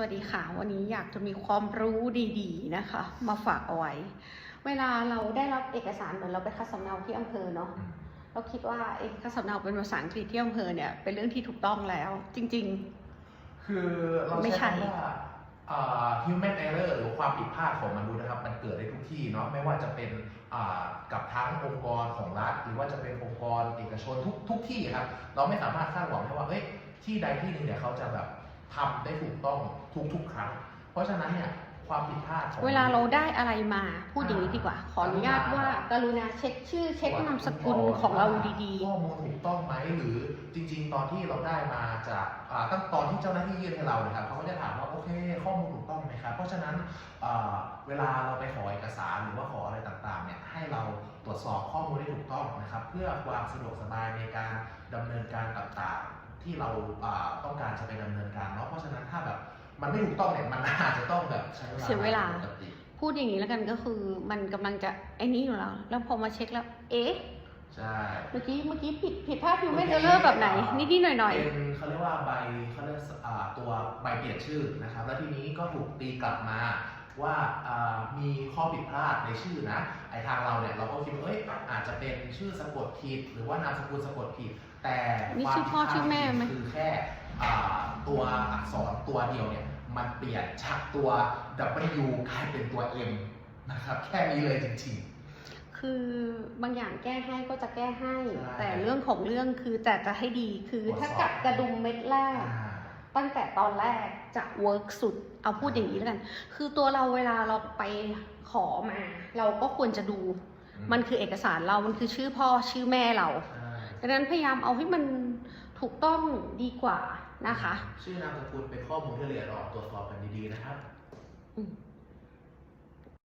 วัสดีค่ะ วันนี้อยากจะมีความรู้ดีๆนะคะ มาฝากเอาไว้ เวลาเราได้รับเอกสารเหมือนเราไปคัดสำเนาที่อำเภอเนาะเราคิดว่าเอกคัดสำเนาเป็นภาษาอังกฤษที่อำเภอเนี่ยเป็นเรื่องที่ถูกต้องแล้ว จริงคือเราไม่ใช่ใช้คำว่าอ่า human error หรือความผิดพลาดของมนุษย์นะครับ มันเกิดได้ทุกที่เนาะไม่ว่าจะเป็นอ่ากับทั้งองค์กรของรัฐ หรือว่าจะเป็นองค์กรเอกชนทุกทุกที่ครับ เราไม่สามารถคาดหวังได้ว่าเอ้ยที่ใดที่หนึ่งเนี่ยเขาจะแบบ ทำได้ถูกต้องทุกทุกๆครั้ง เพราะฉะนั้นเนี่ยความผิดพลาดของๆเวลาเราได้อะไรมาพูดอย่างนี้ดีกว่า ขออนุญาตว่ากรุณาเช็คชื่อเช็คนามสกุลของเราดีข้อมูลถูกต้องไหมหรือจริง ๆ ตอนที่เราได้มาจากอ่าตั้งตอนที่เจ้าหน้าที่ยื่นให้เราเนี่ยครับเขาก็จะถามว่าโอเคข้อมูลถูกต้องไหมครับเพราะฉะนั้นอ่าเวลาเราไปขอเอกสารหรือว่าขออะไรต่างๆเนี่ยให้เราตรวจสอบข้อมูลให้ถูกต้องนะครับ เพื่อความสะดวกสบายในการดำเนินการต่างๆ ที่เราอ่าต้องการจะไปดำเนินการเนาะเพราะฉะนั้นถ้าแบบมันไม่ถูกต้องเนี่ยมันอาจจะต้องแบบใช้เวลาเสียเวลาปกติๆพูดอย่างนี้แล้วกันก็คือมันกำลังจะไอ้นี่อยู่แล้ว แล้วพอมาเช็คแล้ว เอ๊ะใช่เมื่อกี้เมื่อกี้ผิดผิดพลาดพิวไม่เจอเลอร์แบบไหนนิดๆหน่อยเป็นเขาเรียกว่าใบเขาเรียกอ่าตัวใบเปลี่ยนชื่อนะครับ แล้วทีนี้ก็ถูกตีกลับมาว่าอ่ามีข้อผิดพลาดในชื่อนะไอทางเราเนี่ยเราก็คิดว่าเอ้ยอาจจะเป็นชื่อสะกดผิดหรือว่านามสกุลสะกดผิด แต่ นี่ความชื่อพ่อผิดพลาดชื่อแม่ไหมคือแค่อ่าตัวอักษรตัวเดียวเนี่ยมันเปลี่ยนจากตัว W กลายเป็นตัว M นะครับ แค่นี้เลยจริงๆคือบางอย่างแก้ให้ก็จะแก้ให้ใช่แต่เรื่องของเรื่องคือแต่จะให้ดีคือตรวจสอบถ้ากัดกระดุมเม็ดแรๆกอ่าตั้งแต่ตอนแรกจะเวิร์กสุด เอาพูดอย่างนี้แล้วกัน คือตัวเราเวลาเราไปขอมา เราก็ควรจะดู มันคือเอกสารเรา มันคือชื่อพ่อชื่อแม่เราใช่ดังนั้นพยายามเอาให้มัน ถูกต้องดีกว่านะคะ ชื่อนามสกุลเป็นข้อมูลที่ละเอียดอ่อนตรวจสอบกันดีๆนะครับอืม